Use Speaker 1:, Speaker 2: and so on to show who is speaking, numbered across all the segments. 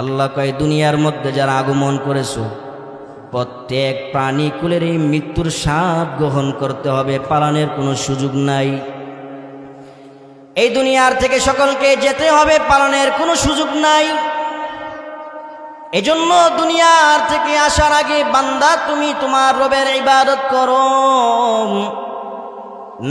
Speaker 1: আল্লাহ কয়, দুনিয়ার মধ্যে যারা আগমন করেছ, প্রত্যেক প্রাণী কুলের এই মৃত্যুর স্বাদ গ্রহণ করতে হবে, পালনের কোনো সুযোগ নাই। এই দুনিয়ার থেকে সকলকে যেতে হবে, পালনের কোনো সুযোগ নাই। এজন্য দুনিয়ার থেকে আসার আগে, বান্দা, তুমি তোমার রবের ইবাদত করো।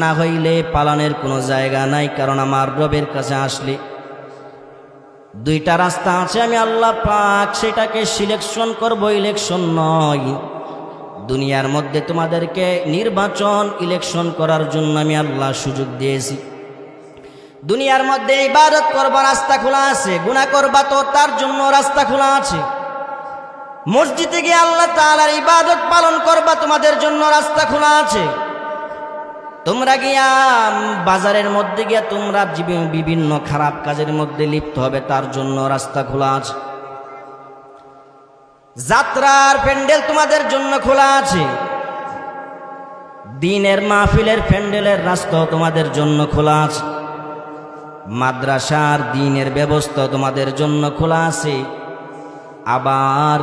Speaker 1: না হইলে পালনের কোনো জায়গা নাই, কারণ আমার রবের কাছে আসলে দুইটা রাস্তা আছে, আমি আল্লাহ পাক সেটাকে সিলেকশন করব ইলেকশন নয়। দুনিয়ার মধ্যে তোমাদেরকে নির্বাচন ইলেকশন করার জন্য আমি আল্লাহ সুযোগ দিয়েছি। দুনিয়ার মধ্যে ইবাদত করবার রাস্তা খোলা আছে গুণা করবা তো তার জন্য রাস্তা খোলা আছে। মসজিদে গিয়ে আল্লাহ তাআলার ইবাদত পালন করবা, তোমাদের জন্য রাস্তা খোলা আছে। তোমরা গিয়া বাজারের মধ্যে গিয়া তোমরা বিভিন্ন খারাপ কাজের মধ্যে লিপ্ত হবে, তার জন্য রাস্তা খোলা আছে। যাত্রার প্যান্ডেল তোমাদের জন্য খোলা আছে। দিনের মাহফিলের প্যান্ডেলের রাস্তাও তোমাদের জন্য খোলা আছে। মাদ্রাসার দিনের ব্যবস্থা তোমাদের জন্য খোলা আছে। আবার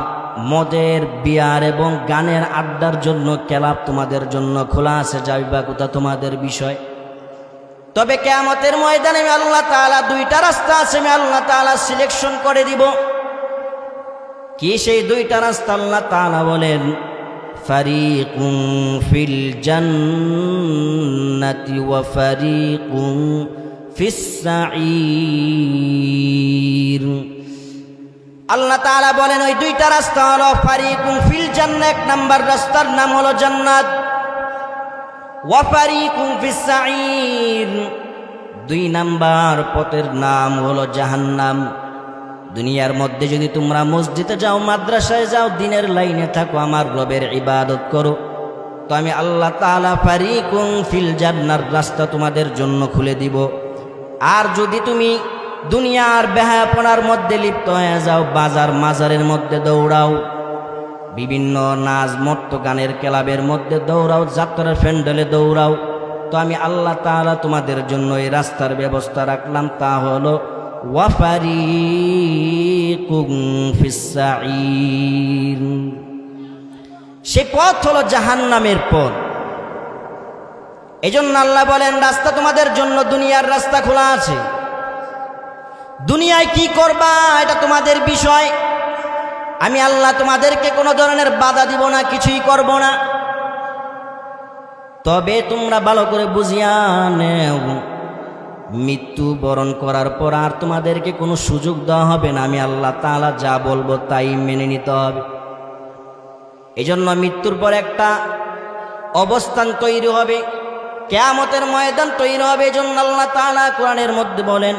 Speaker 1: মদের, বিয়ার এবং গানের আড্ডার জন্য ক্লাব তোমাদের জন্য খোলা আছে যাইবা কোথা তোমাদের বিষয়। তবে কেয়ামতের ময়দানে আমি আল্লাহ তাআলা দুইটা রাস্তা আছে, আমি আল্লাহ তাআলা সিলেকশন করে দিব। কি সেই দুইটা রাস্তা? আল্লাহ তাআলা বলেন, ফারিকুম ফিল জান্নাতি ওয়া ফারিকুম আল্লাহ তাআলা বলেন, ওই দুইটা রাস্তা হলো ফারিকুম ফিল জান্নাত এক নাম্বার রাস্তার নাম হলো জান্নাত। ওয়া ফারিকুম ফিস দুই নাম্বার পথের নাম হলো জাহান্নাম। দুনিয়ার মধ্যে যদি তোমরা মসজিদে যাও, মাদ্রাসায় যাও, দিনের লাইনে থাকো, আমার রবের ইবাদত করো। তো আমি আল্লাহ তালা ফারিকুম ফিল জান্নার রাস্তা তোমাদের জন্য খুলে দিব। আর যদি তুমি দুনিয়ার বেহায়াপনার মধ্যে লিপ্ত হয়ে যাও, বাজার মাজারের মধ্যে দৌড়াও। বিভিন্ন নাচ মত্ত গানের ক্লাবের মধ্যে দৌড়াও, যাত্রার ফ্যান্ডেলে দৌড়াও। তো আমি আল্লাহ তাআলা তোমাদের জন্য এই রাস্তার ব্যবস্থা রাখলাম, তা হলো সাঈর। সে পথ হলো জাহান্নামের পথ। এজন্য আল্লাহ বলেন, রাস্তা তোমাদের জন্য, দুনিয়ার রাস্তা খোলা আছে। দুনিয়ায় কি করবা, এটা তোমাদের বিষয়। আমি আল্লাহ তোমাদেরকে কোনো ধরনের বাধা দিব না, কিছুই করব না। তবে তোমরা ভালো করে বুঝিয়া নেও, মৃত্যু বরণ করার পর আর তোমাদেরকে কোনো সুযোগ দেওয়া হবে না। আমি আল্লাহ তাআলা যা বলব তাই মেনে নিতে হবে। এই জন্য মৃত্যুর পর একটা অবস্থান তৈরি হবে, কেয়ামতের ময়দান তৈরি হবে এই জন্য আল্লাহ তাআলা কোরআনের মধ্যে বলেন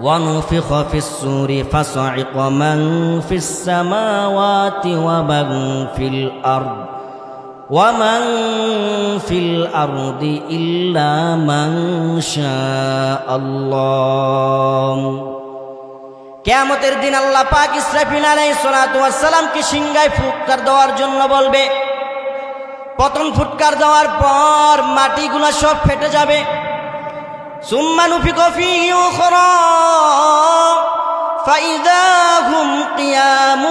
Speaker 1: ونفخ في السور فصعق من في السماوات ومن في الأرض ومن في الأرض إلا من شاء الله কেয়ামতের দিন আল্লাহ পাক ইসরাফিল আলাইহিস সালাতু ওয়াস সালামকে সিংহায় ফুৎকার দেওয়ার জন্য বলবে প্রথম ফুৎকার দেওয়ার পর মাটিগুলো সব ফেটে যাবে ثم نفق فيه أخرى فإذا هم قيام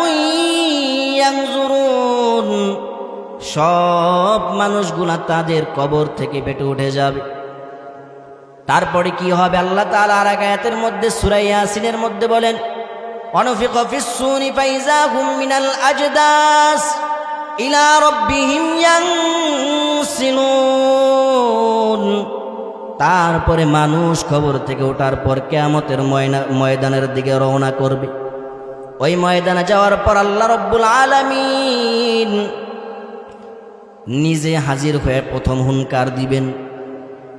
Speaker 1: ينظرون সব মানুষগুলা তাদের কবর থেকে পেটে উঠে যাবে তারপরে কি হবে আল্লাহ তাআলা আর এক আয়াতের মধ্যে সূরা ইয়াসিনের মধ্যে বলেন অনফিক ফিস সুনি ফাইজা হুম মিনাল আজদাস ইলা রাব্বিহিম ইয়ানসিলুন তারপরে মানুষ খবর থেকে ওঠার পর কেয়ামতের ময়না- ময়দানের দিকে রওনা করবে। ওই ময়দানে যাওয়ার পর আল্লাহ রব্বুল আলামিন নিজে হাজির হয়ে প্রথম হুনকার দিবেন,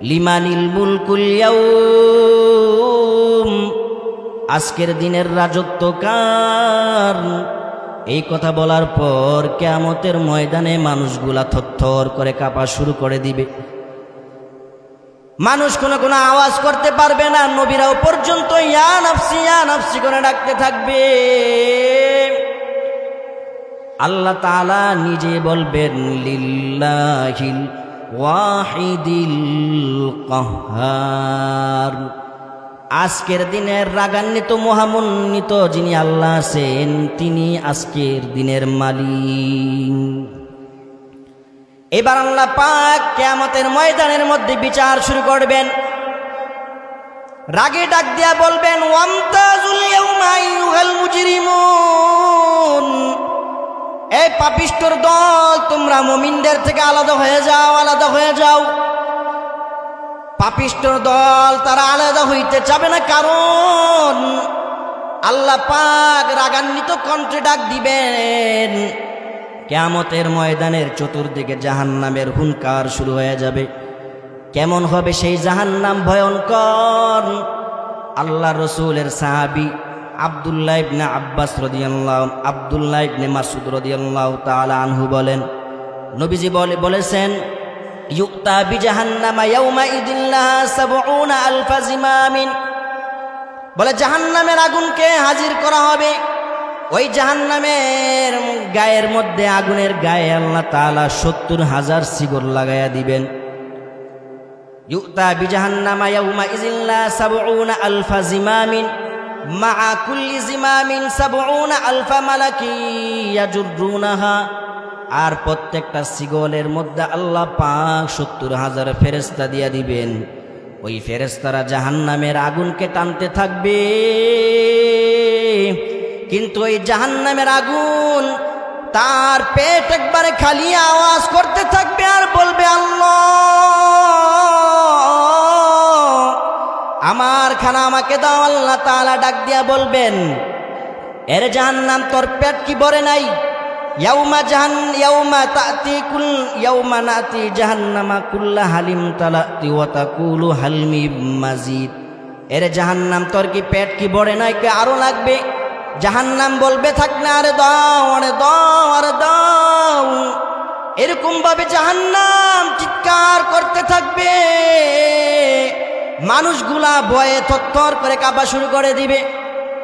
Speaker 1: লিমানিল মুলকুল ইয়াউম, আজকের দিনের রাজত্ব কার? এই কথা বলার পর কেয়ামতের ময়দানে মানুষগুলা থরথর করে কাঁপা শুরু করে দিবে। মানুষ কোনো কোনো আওয়াজ করতে পারবে না, নবীরাও পর্যন্ত, ইয়া নাফসি করে ডাকতে থাকবে। আল্লাহ তাআলা নিজে বলবেন, লিল্লাহিল ওয়াহিদিল কাহ্হার আজকের দিনের রাগান্বিত, মহামন্বিত যিনি আল্লাহ আছেন, তিনি আজকের দিনের মালিক। এবার আল্লাহ পাক কেয়ামতের ময়দানের মধ্যে বিচার শুরু করবেন। রাগে ডাক দিয়া বলবেন এই পাপিষ্টর দল, তোমরা মুমিনদের থেকে আলাদা হয়ে যাও, আলাদা হয়ে যাও। পাপিষ্টর দল, তারা আলাদা হইতে চাবে না, কারণ আল্লাহ পাক রাগান্বিত কণ্ঠে ডাক দিবেন। কেয়ামতের ময়দানের চতুর্দিকে জাহান্নামের হুনকার শুরু হয়ে যাবে। কেমন হবে সেই জাহান্নাম ভয়ঙ্কর? আল্লাহ রসুলের সাহাবি আবদুল্লাহ ইবনে আব্বাস রদিয়াল্লাহ, আবদুল্লাহ ইবনে মাসুদ রদিয়াল্লাহ তাআলা আনহু বলেন, নবীজি বলে বলেছেন ইউক্তা বিজাহান্নামা ইয়াউমা ইদিল্লাহা সাবউনা আলফা জিমামিন। বলে, জাহান্নামের আগুনকে হাজির করা হবে ওই জাহান্নামের গায়ের মধ্যে আগুনের গায়ে আল্লাহ তাআলা সত্তর হাজার সিগর লাগাইয়া দিবেন। ইউতা বিজাহান্নামা ইয়াউমা ইজিল্লা সাবউনা আলফা জিমামিন মা কুল্লি জিমামিন সাবউনা আলফা মালাকি ইয়াজুরুনাহা। আর প্রত্যেকটা সিগলের মধ্যে আল্লাহ পাক সত্তর হাজার ফেরেস্তা দিয়া দিবেন। ওই ফেরেস্তারা জাহান্নামের আগুনকে টানতে থাকবে। কিন্তু ওই জাহান্নামের আগুন তার পেট একবারে খালি আওয়াজ করতে থাকবে আর বলবে, আল্লাহ, আমার খানা আমাকে দাও। আল্লাহ তাআলা ডাক দিয়া বলবেন, এর জাহান্নাম তোর পেট কি ভরে নাই? ইয়াউমা জাহান, ইয়াউমা তাতি কুল, ইয়াউমা নাতি জাহান্নামা কুল্লা হালিম তালাতি ওয়া তাকুলু হালমি মাজিদ। এর জাহান্নাম তোর কি পেট কি ভরে নাই? কে আরও লাগবে। জাহান্নাম বলবে, থাক না আরে দাও আরে দাও আরে দাও। এরকম ভাবে জাহান্নাম চিৎকার করতে থাকবে। মানুষগুলা ভয়ে থর করে কাঁপা শুরু করে দিবে।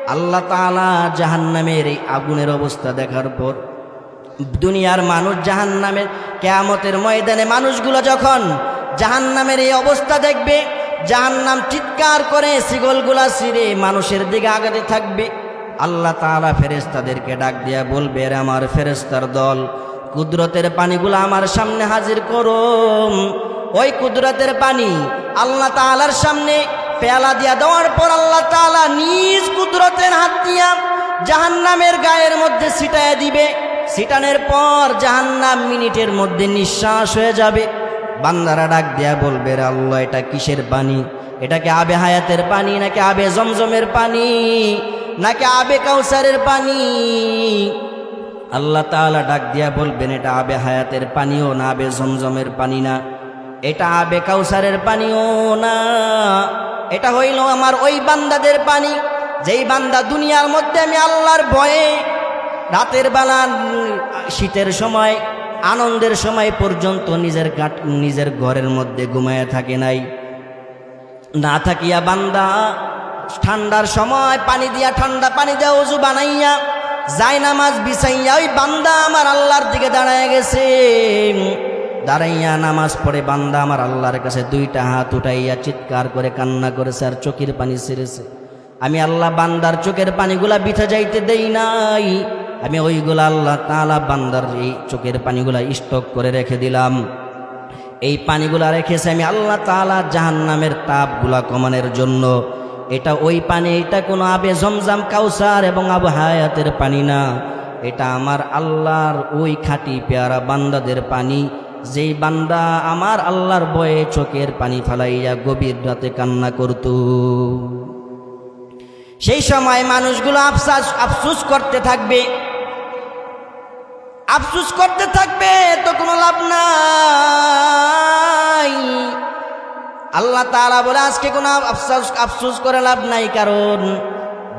Speaker 1: আল্লাহ তাআলা জাহান্নামের এই আগুনের অবস্থা দেখার পর দুনিয়ার মানুষ জাহান্নামের কেয়ামতের ময়দানে মানুষগুলো যখন জাহান্নামের এই অবস্থা দেখবে, জাহান্নাম চিৎকার করে শিগলগুলা ছিঁড়ে মানুষের দিকে আগাতে থাকবে। আল্লাহ তাআলা ফেরেস্তাদেরকে ডাক দিয়া বলবে আমার ফেরেস্তার দল, কুদরতের পানিগুলো আমার সামনে হাজির করো ওই কুদরতের পানি আল্লাহ তাআলার সামনে পেয়ালা দিয়া দেওয়ার পর আল্লাহ তাআলা নিজ কুদরতের হাত দিয়া জাহান্নামের গায়ের মধ্যে ছিটায় দিবে। ছিটানের পর জাহান্নাম মিনিটের মধ্যে নিঃশ্বাস হয়ে যাবে। বান্দারা ডাক দেয়া বলবে আল্লাহ, এটা কিসের পানি? এটাকে আবে হায়াতের পানি নাকি আবে জমজমের পানি? নাকি আবে কাউসারের পানি? আল্লাহ তাআলা ডাক দিয়া বলবেন, এটা আবে হায়াতের পানিও না, আবে জমজমের পানি না। এটা আবে কাউসারের পানিও না। এটা হইল আমার ওই বান্দাদের পানি। যেই বান্দা দুনিয়ার মধ্যে আমি আল্লাহর ভয়ে রাতের বেলা, শীতের সময়, আনন্দের সময় পর্যন্ত নিজের কাট নিজের ঘরের মধ্যে ঘুমায় থাকে নাই। না থাকিয়া বান্দা ঠান্ডার সময় পানি দিয়া, ঠান্ডা পানি দেওয়া উজু বানাইয়া যাই নামাজ বিছাইয়া ওই বান্দা আমার আল্লাহর দিকে দাঁড়ায় গেছে। দাঁড়াইয়া নামাজ পড়ে বান্দা আমার আল্লাহর কাছে দুইটা হাত উঠাইয়া চিৎকার করে কান্না করেছে আর চোখের পানি ছেড়েছে। আমি আল্লাহ বান্দার চোখের পানিগুলা বিথা যাইতে দেই নাই। আমি ওইগুলা আল্লাহ তালা বান্দার এই চোখের পানিগুলা স্টক করে রেখে দিলাম। এই পানিগুলা রেখেছে আমি আল্লাহ তাআলা জাহান্নামের তাপগুলা কমানোর জন্য। এটা ওই পানি, এটা কোনো আবে জমজাম কাউসার এবং আবু হায়াতের পানি না। এটা আমার আল্লাহর ওই খাঁটি পেয়ারা বান্দাদের পানি। যেই বান্দা আমার আল্লাহর বয়ে চোখের পানি ফালাইয়া গভীর রাতে কান্না করত। সেই সময় মানুষগুলো আফসাস, আফসুস করতে থাকবে। আফসুস করতে থাকবে, তো কোনো লাভ নাই। আল্লাহ তাআলা বলে, আজকে কোনো আফসোস আফসোস করে লাভ নাই, কারণ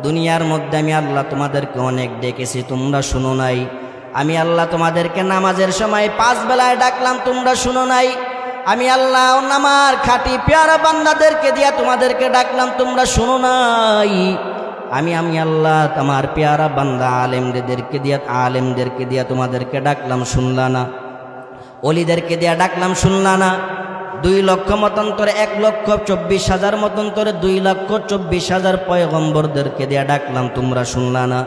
Speaker 1: দুনিয়ার মধ্যে আমি আল্লাহ তোমাদেরকে অনেক ডেকেছি, তোমরা শুনো নাই। আমি আল্লাহ তোমাদেরকে নামাজের সময় পাঁচ বেলায় ডাকলাম, তোমরা শুনো নাই। আমি আল্লাহ আমার খাঁটি পেয়ারা বান্দাদেরকে দিয়া তোমাদেরকে ডাকলাম, তোমরা শুনো নাই। আমি আমি আল্লাহ আমার পেয়ারা বান্দা আলেমদেরকে দিয়া আলেমদেরকে দিয়া তোমাদেরকে ডাকলাম, শুনলা না। অলিদেরকে দিয়া ডাকলাম, শুনলা না। দুই লক্ষ মতান্তরে এক লক্ষ চব্বিশ হাজার মতান্তরে দুই লক্ষ চব্বিশ হাজার পয়গম্বরদেরকে দেয়া ডাকলাম, তোমরা শুনলা না।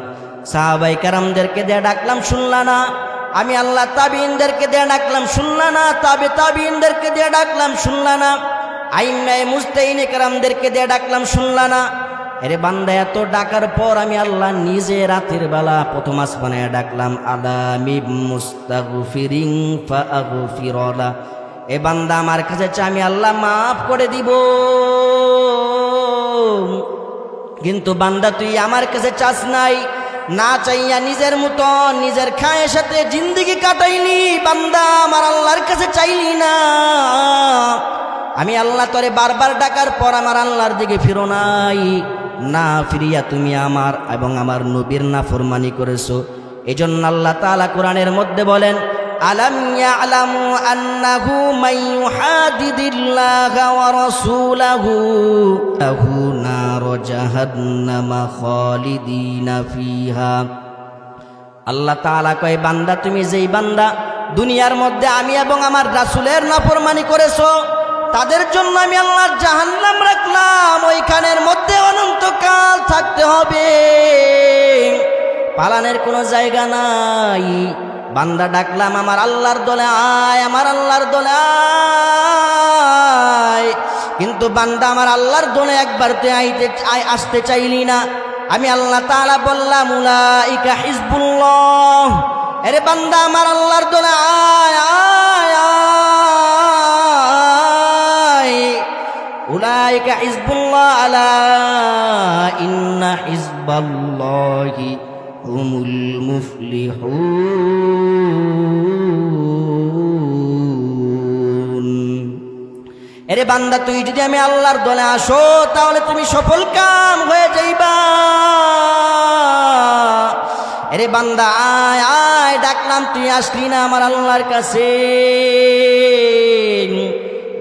Speaker 1: সাহাবাই কারামদেরকে দেয়া ডাকলাম, শুনলা না। আমি আল্লাহ তাবিনদেরকে দেয়া ডাকলাম, শুনলা না। তাবে তাবিনদেরকে দেয়া ডাকলাম, শুনলা না। আইনায় মুস্তাইন কারামদেরকে দেয়া ডাকলাম, শুনলা না। এরে বান্দা, এত ডাকার পর আমি আল্লাহ নিজে রাতের বেলা প্রথম আসমানে ডাকলাম আলামি মুস্তাগফিরিং ফাগফিরলা। এ বান্দা আমার কাছে আমি আল্লাহ মাফ করে দিব। কিন্তু বান্দা, তুই আমার কাছে চাস নাই, না চাইয়া নিজের মতো নিজের খায়ের সাথে জিন্দিগি কাটাইনি বান্দা আমার আল্লাহর কাছে চাইলি না। আমি আল্লাহ তরে বারবার ডাকার পর আমার আল্লাহর দিকে ফিরো নাই। না ফিরিয়া তুমি আমার এবং আমার নবীর না ফরমানি করেছ। এই জন্য আল্লাহ তালা কোরআনের মধ্যে বলেন আলম ইয়ালামু আন্নাহু মান ইউহাদিদিল্লাহা ওয়া রাসূলাহু, লাহু নার জাহান্নামা খালিদিনা ফিহা। আল্লাহ তাআলা কয়, বান্দা, তুমি যেই বান্দা দুনিয়ার মধ্যে আমি এবং আমার রাসূলের নাফরমানি করেছ, তাদের জন্য আমি আল্লাহর জাহান্নাম রাখলাম। ওইখানের মধ্যে অনন্তকাল থাকতে হবে। পালানের কোনো জায়গা নাই। বান্দা ডাকলাম, আমার আল্লাহর দলে আয়, আমার আল্লাহর দলে আয়। কিন্তু বান্দা, আমার আল্লাহর দলে একবার তুই আইতে আসতে চাইলি না। আমি আল্লাহ তালা বললাম, উলাইকা হিজবুল্লাহ। আরে বান্দা, আমার আল্লাহর দলে আয় আয় আয়। উলাইকা হিজবুল্লাহ আলা ইন্না হিজবাল্লাহি। হুমুল মুফলিহুন। এরে বান্দা, তুই যদি আমি আল্লাহর দলে আসো, তাহলে তুমি সফল কাম হয়ে যাইবা। এরে বান্দা, আয় আয়, ডাকলাম, তুই আসলি না আমার আল্লাহর কাছে।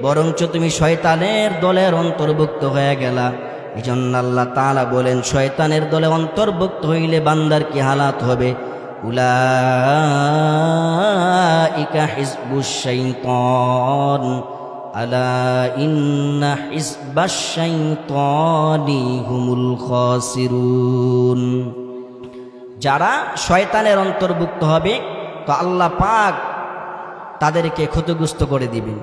Speaker 1: বরঞ্চ তুমি শয়তানের দলের অন্তর্ভুক্ত হয়ে গেলা। এই জন্য আল্লাহ তালা বলেন, শয়তানের দলে অন্তর্ভুক্ত হইলে বান্দার কি হালাত হবে? উলাইকা হিজবুশ শাইতান, আলা ইন্না হিজবাশ শাইতানি হুমুল খাসিরুন। যারা শয়তানের অন্তর্ভুক্ত হবে, তো আল্লাহ পাক তাদেরকে ক্ষতিগ্রস্ত করে দিবেন।